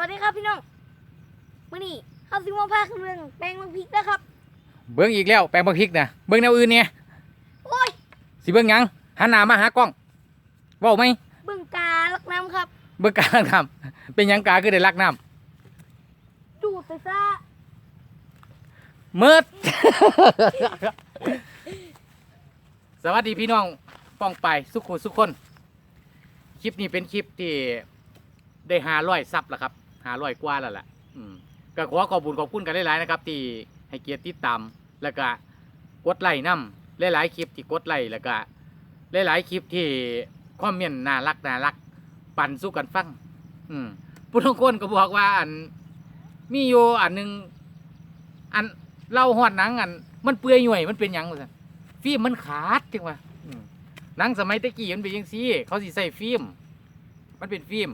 วัสดีครับพี่น้องมื่อนี้ข้าวซิมาพาคือเรื่องแปลงมังพริกนะครับเบิ้งอีกแล้วแปลงบักพริกนะเบิ้งแนวอื่นเนี่ยโอ้ยสิเบิ้งหยังหันหน้ามาหากล้องเว้าไหมเบิ่งกาลักน้ำครับ เบิ้งกลางน้ำเป็นหยังกาคือได้รักน้ดูดไปซะำเมิด สวัสดีพี่น้องป้องไปสุขุสุขคน คลิปนี้เป็นคลิปที่ได้หาร้อยซับแล้วครับ หาร้อยกว่าแล้วล่ะอืมก็ขอขอบคุญขอบคุณกันหลายๆนะครับ ที่ให้เกียรติติดตามแล้วก็กดไลค์นำหลายๆคลิปที่กดไลค์แล้วก็หลายๆคลิปที่คอมเมนต์น่ารักน่ารัก ปั่นสู้กันฟัง อืมผู้ทุกคนก็บอกว่าอันมีอยู่อันหนึ่งอันเล่าหอดหนังอัน มันเปื่อยหน่วยมันเป็นหยังวะสันฟิล์มมันขาดจังวะหนังสมัยตะกี้มันเป็นยังซี่ เขาสิใส่ฟิล์ม มันเป็นฟิล์ม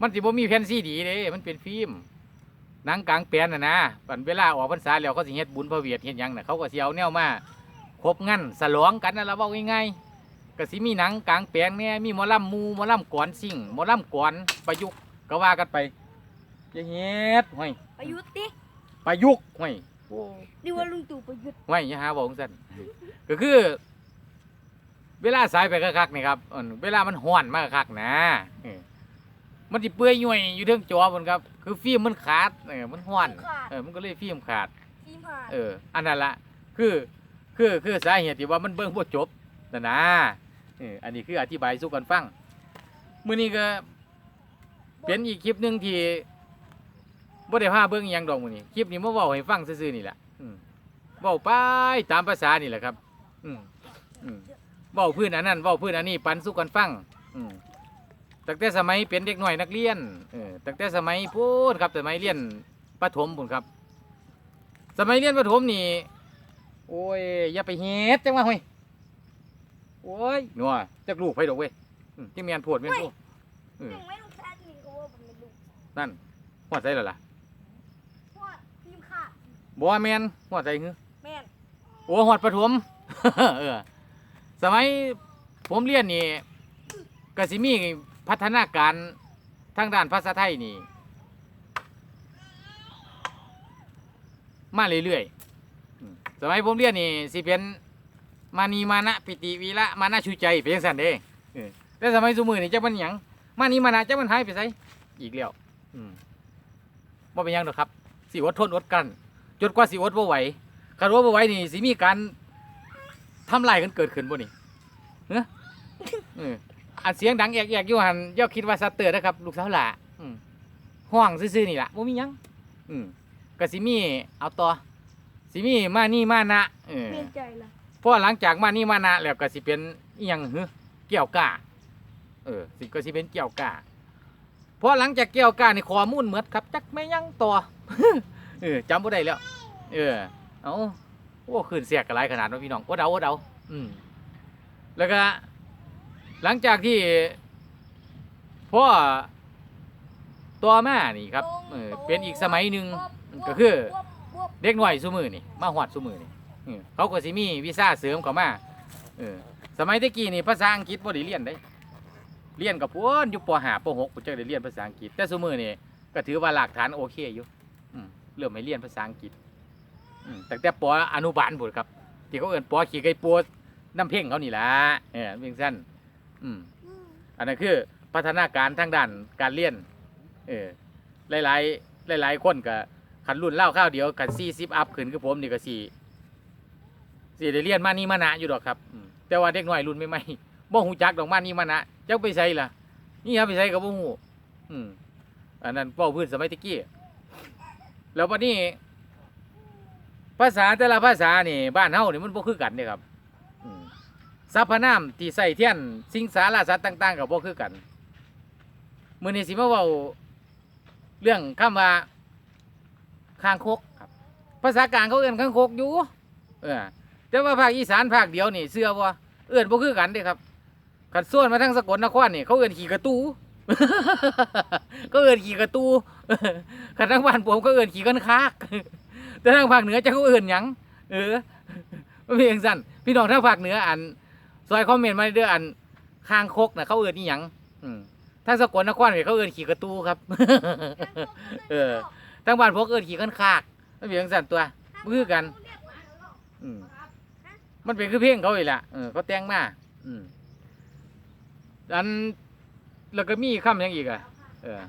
มันสิบ่มีแผ่นซีดีเด้มันเป็นฟิล์มหนังกลางแปลนน่ะนะปันเวลาออกพรรษาแล้วเขาสิเฮ็ดบุญพระเวทเฮ็ดหยังน่ะเขาก็สิเอาแนวมาครบงั้นสลองกันนั่นล่ะเว้าง่ายๆก็สิมีหนังกลางแปลงเนี่ยมีหมอลำหมูหมอลำก่อนสิ่งหมอลำก่อนประยุกต์ก็ว่ากันไปอย่าเฮ็ดห้อยประยุทธ์ดิประยุกต์ห้อยโอ้ดีว่าลุงตู่ประยุทธ์ห้อยอย่าหาบอกซั่นก็คือ เวลาสายไปคักๆนี่ครับอั่นเวลามันห้อนมากคักๆนะเออ มันสิเปื่อยย่อยอยู่เทิงจอมันครับ คือฟิล์มมันขาดเออมันห้อนเออมันก็เลยฟิล์มขาด ทีมผ่านเออ อันนั้นละคือคือคือสาเหตุที่ว่ามันเบิ่งบ่จบนะนะเอออันนี้คืออธิบายสู่กันฟังมื้อนี้ก็เป็นอีกคลิปหนึงที่บ่ได้พาเบิ่งอิหยังดอกมื้อนี้คลิปนี้มาเว้าให้ฟังซื่อๆนี่แหละอืมเว้าไปตามภาษานี่แหละครับ อืมอืมเว้าพื้นอันนั้นเว้าพื้นอันนี้ปันสู่กันฟังอืม ตั้งแต่สมัยเป็นเด็กน้อยนักเรียนเออตั้งแต่สมัยพูนครับสมัยเรียนประถมพุ่นครับ สมัยเรียนประถมนี่โอ้ยอย่าไปเฮ็ดจังว่าเฮ้ยโอ้ยหนัวจักลูกไปดอกเว้ยอืมที่เมียนโพดเมียนโพดเออยังไม่ลูกแท้นี่ก็ว่าผมเป็นลูกนั่นหัวใจแล้วล่ะเพราะว่าทีมขาดบ่ว่าแม่นหัวใจคือ แม่นโอ้หอดประถม เออสมัยผมเรียนนี่ก็สิมี พัฒนาการทางด้านภาษาไทยนี่ มาเรื่อยๆสมัยผมเรียนนี่สิเป็นมานีมานะปิติวีระมานะชูใจเป็นจังสันเด้แต่สมัยสมือนี่จักมันหยังมานีมานะจักมันหายไปไสอีกแล้วอืมบ่เป็นยังดอกครับสิอดทนอดกันจนกว่าสิอดบ่ไหวคันว่าบ่ไหว้นี่สิมีการทำลายกันเกิดขึ้นบ่นี่เฮ้เออ อันเสียงดังแอกๆอยู่หันอย่าคิดว่าสัตว์เตือนะครับ ลูกสาวหล่ะอืมห้องซื่อๆนี่ล่ะบ่มีหยังอืมก็สิมีเอาต่อสิมีมานี่มานะเออเปลี่ยนใจละเพราะหลังจากมานี่มานะแล้วก็สิเป็นอีหยังหือเกี่ยวก้าเออสิก็สิเป็นเกี่ยวก้าเพราะหลังจากเกี่ยวก้านี่ข้อมูลหมดครับ จักไม่ยังต่อเออจำบ่ได้แล้ว เออเอาโอ้ขึ้นเสียกกันหลายขนาดว่าพี่น้องโอ้เดาโอ้เดาอืมแล้วก็ หลังจากที่พ่อตัวมานี่ครับเออเป็นอีกสมัยหนึ่งก็คือเด็กหน่อยสุมือนี่มาหอดสุมือนี่เออเขาก็สิมีวีซ่าเสริมเข้ามาเออสมัยตะกี้นี่ภาษาอังกฤษบ่ได้เรียนได้เรียนกับพวกอยู่ป .5 ป .6 ผมจะได้เรียนภาษาอังกฤษแต่สุมือนี่ก็ถือว่าหลักฐานโอเคอยู่อืมเริ่มให้เรียนภาษาอังกฤษอืมตั้งแต่ปอนุบาลบุตรครับที่เขาเอิ้นปอขี่ไก่ปัวน้ำเพ่งเขานี่ล่ะเออเพียงสั้น อืมอันนั้นคือพัฒนาการทางด้านการเรียนเออหลายหลายๆหลายๆคนก็ขันรุ่นเล่าข้าวเดียวกันสี่สิบอัพขึ้นคือผมนี่ก็สี่สี่ได้เรียนมานี่มานะอยู่ดอกครับอืมแต่ว่าเด็กน้อยรุ่นไม่ไม่ๆบ่หูจักดอกมานี่มานะจักไปใส่ล่ะ นี่ครับไปใส่กับบ่หูอืมอันนั้นเป้าพื้นสมัยตะกี้แล้ววันนี้ ภาษาแต่ละภาษานี่บ้านเฮานี่มันบ่คือกันเด้ครับอืม สรรพนามที่ใส่เทียนสิงสาราสัตว์ต่าง ๆก็บ่คือกันมื้อนี้สิมาเว้าเรื่องคำว่าคางคกครับภาษากลางเขาเอิ้นคางคกอยู่เออแต่ว่าภาคอีสานภาคเดียวนี่เชื่อบ่เอิ้นบ่คือกันเด้ครับคันส่วนมาทางสกลนครนี่เขาเอิ้นขี่กระตูก็เอิ้นขี่กระตูคันทางบ้านผมก็เอิ้นขี่กันคากแต่ทางภาคเหนือจะเขาเอื่นหยังเออไม่เพียงสั้นพี่น้องทางภาคเหนืออัน ซอยคอมเมนต์มาเด้ออันคางคกนะเขาเอื่นนี่ยังอืมถ้าสกลนครเนี่ยเขาเอิ้นขี่กระตูครับ เออทั้งบ้านพวกเอิ้นขี่กันคากมันเป็นจังซั่นตัวมันคือกัน อืมมันเป็นคือเพลงเขาอีกแหละเออเขาแต่งมาอืมอันแล้วก็มีคำหยังอีกอะเออ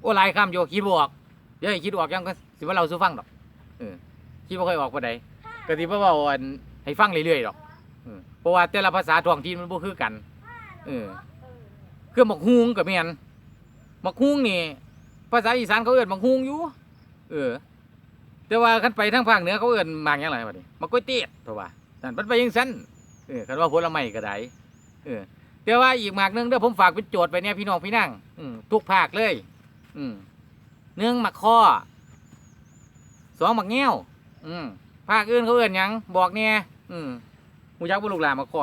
โอ้หลายคำโยคิดบออกเดี๋ยวให้คิดออกยังก็สิว่าเราสู้ฟังดอกเออคิดบ่ค่อยออกปานใดก็สิบ่เว้าอันให้ฟังเรื่อยๆดอก เออเพราะว่าแต่ละภาษาท้องถิ่นมันบ่คือกันเออคือหมกฮุงก็แม่นหมกฮุงนี่ ภาษาอีสานเขาเอิ้นหมกฮุงอยู่ เออ แต่ว่าคันไปทางภาคเหนือเขาเอิ้นหมากหยังไงบัดนี้หมากกล้วยเตี๋ยเพราะว่านั่นมันไปจังซั่นเออคันว่าผลไม้ก็ได้เออแต่ว่าอีกหมากหนึงเด้อผมฝากเป็นโจทย์ไปเนี่ยพี่น้องพี่นั่งอืมทุกภาคเลย อืมหนึ่งหมักข้อสองหมักแง้วอืมภาคอื่นเขาเอิ้นหยังบอกเนี่ยอืม หูยักษ์บุลูกหลานหมักข้อ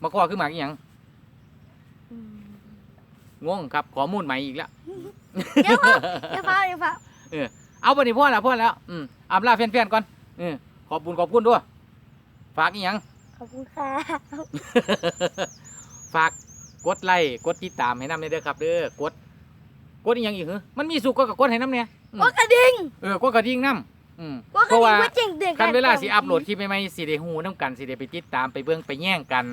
หมักข้อคือหมักอิหยังอืมงงครับข้อมูลใหม่อีกแล้ว เดี๋ยวเฝ้าเดี๋ยวเฝ้าเดี๋ยวเฝ้าเอาไปนี่พ่อแล้วพ่อแล้ว อืมอำลาแฟนๆก่อนเออขอบคุณขอบคุณด้วย ฝากอีหยัง ขอบคุณค่ะฝากกดไลค์กดติดตามให้น้ำเนี่ยเด้อครับ เด้อกด กดอีหยังอีกเหรอมันมีสุกก็กดให้น้ำเนี่ยอืมกดกระดิ่งเออกดกระดิ่งน้ำ อืมกดกเพระราะดิ่ว่างเพื่อแจ้งเตือนคันเวลาสิอัพโหลดคลิปใหม่ๆสิได้ฮู้นํกันสิได้ไปติดตามไปเบิ่งไปแย่งกัน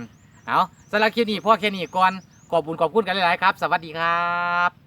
เอาสำหรับคลิปนี้พ่อแค่นี้ก่อนขอบคุณขอบคุณกันหลายๆครับ สวัสดีครับ